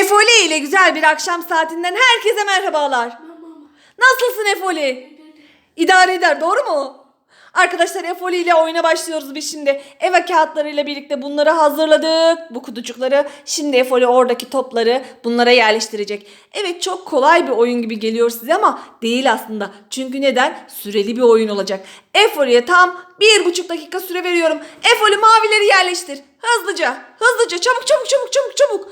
Efoli ile güzel bir akşam saatinden herkese merhabalar. Nasılsın Efoli? İdare eder doğru mu? Arkadaşlar Efoli ile oyuna başlıyoruz biz şimdi. Eva kağıtlarıyla birlikte bunları hazırladık. Bu kutucukları. Şimdi Efoli oradaki topları bunlara yerleştirecek. Evet çok kolay bir oyun gibi geliyor size ama değil aslında. Çünkü neden? Süreli bir oyun olacak. Efoli'ye tam bir buçuk dakika süre veriyorum. Efoli mavileri yerleştir. Hızlıca. Hızlıca. Çabuk çabuk çabuk çabuk çabuk.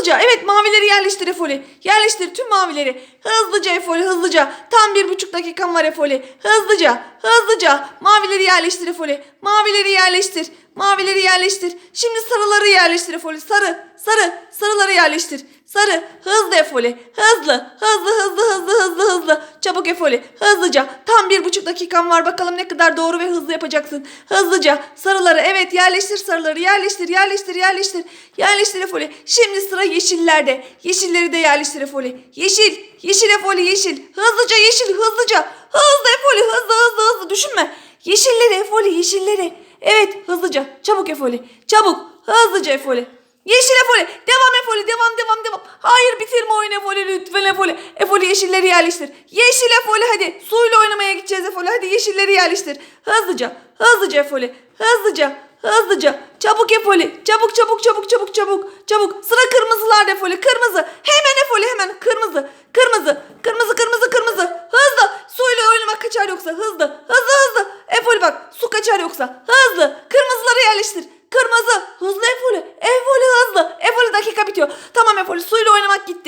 Hızlıca. Evet mavileri yerleştir Efoli. Yerleştir tüm mavileri. Hızlıca Efoli hızlıca. Tam bir buçuk dakikam var Efoli. Hızlıca. Hızlıca. Mavileri yerleştir Efoli. Mavileri yerleştir. Mavileri yerleştir. Şimdi sarıları yerleştir Efoli. Sarı. Sarı. Sarıları yerleştir. Sarı. Hızlı Efoli. Hızlı. Hızlı hızlı hızlı hızlı hızlı. Çabuk Efoli. Hızlıca. Tam bir buçuk dakikam var. Bakalım ne kadar doğru ve hızlı yapacaksın. Hızlıca. Sarıları. Evet yerleştir sarıları. Yerleştir yerleştir yerleştir. Yerleştir Efoli. Şimdi sıra yeşillerde. Yeşilleri de yerleştir Efoli. Yeşil. Yeşil Efoli yeşil. Hızlıca yeşil hızlıca. Hızlı Efoli hızlı hızlı hızlı. Düşünme. Yeşilleri Efoli yeşilleri. Evet hızlıca. Çabuk Efoli. Çabuk. Hızlıca Efoli. Yeşil Efoli. Devam. Oyunu Efoli lütfen Efoli. Efoli yeşilleri yerleştir. Yeşil Efoli hadi. Suyla oynamaya gideceğiz Efoli. Hadi yeşilleri yerleştir. Hızlıca. Hızlıca Efoli. Hızlıca. Hızlıca. Çabuk Efoli. Çabuk çabuk çabuk çabuk çabuk. Çabuk. Sıra kırmızılar Efoli. Kırmızı. Hemen Efoli hemen. Kırmızı. Kırmızı. Kırmızı kırmızı kırmızı. Hızlı. Suyla oynamak kaçar yoksa. Hızlı. Hızlı hızlı. Efoli bak. Su kaçar yoksa. Hızlı. Kırmızıları yerleştir. Kırmızı. Hızlı Efoli. Efoli hızlı. Efoli dakika bitiyor. Tamam Efoli suyla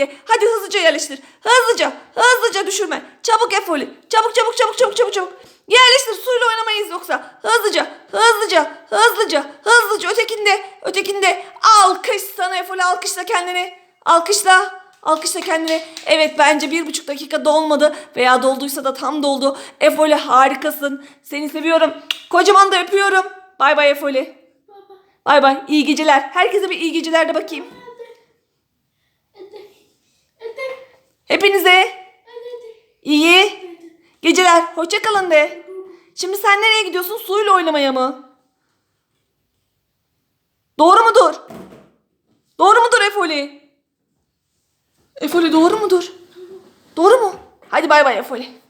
gitti. Hadi hızlıca yerleştir. Hızlıca. Hızlıca düşürme. Çabuk Efoli. Çabuk çabuk çabuk çabuk çabuk çabuk. Yerleştir suyla oynamayız yoksa. Hızlıca. Hızlıca. Hızlıca. Hızlıca. Ötekinde. Ötekinde. Alkış sana Efoli. Alkışla kendini. Alkışla. Alkışla kendini. Evet bence bir buçuk dakika dolmadı. Veya dolduysa da tam doldu. Efoli harikasın. Seni seviyorum. Kocaman da öpüyorum. Bay bay Efoli. Bay bay. İyi geceler. Herkese bir iyi geceler de bakayım. Hepinize iyi geceler. Hoşça kalın de. Şimdi sen nereye gidiyorsun? Suyla oynamaya mı? Doğru mudur? Doğru mudur Efoli? Efoli doğru mudur? Doğru mu? Hadi bay bay Efoli.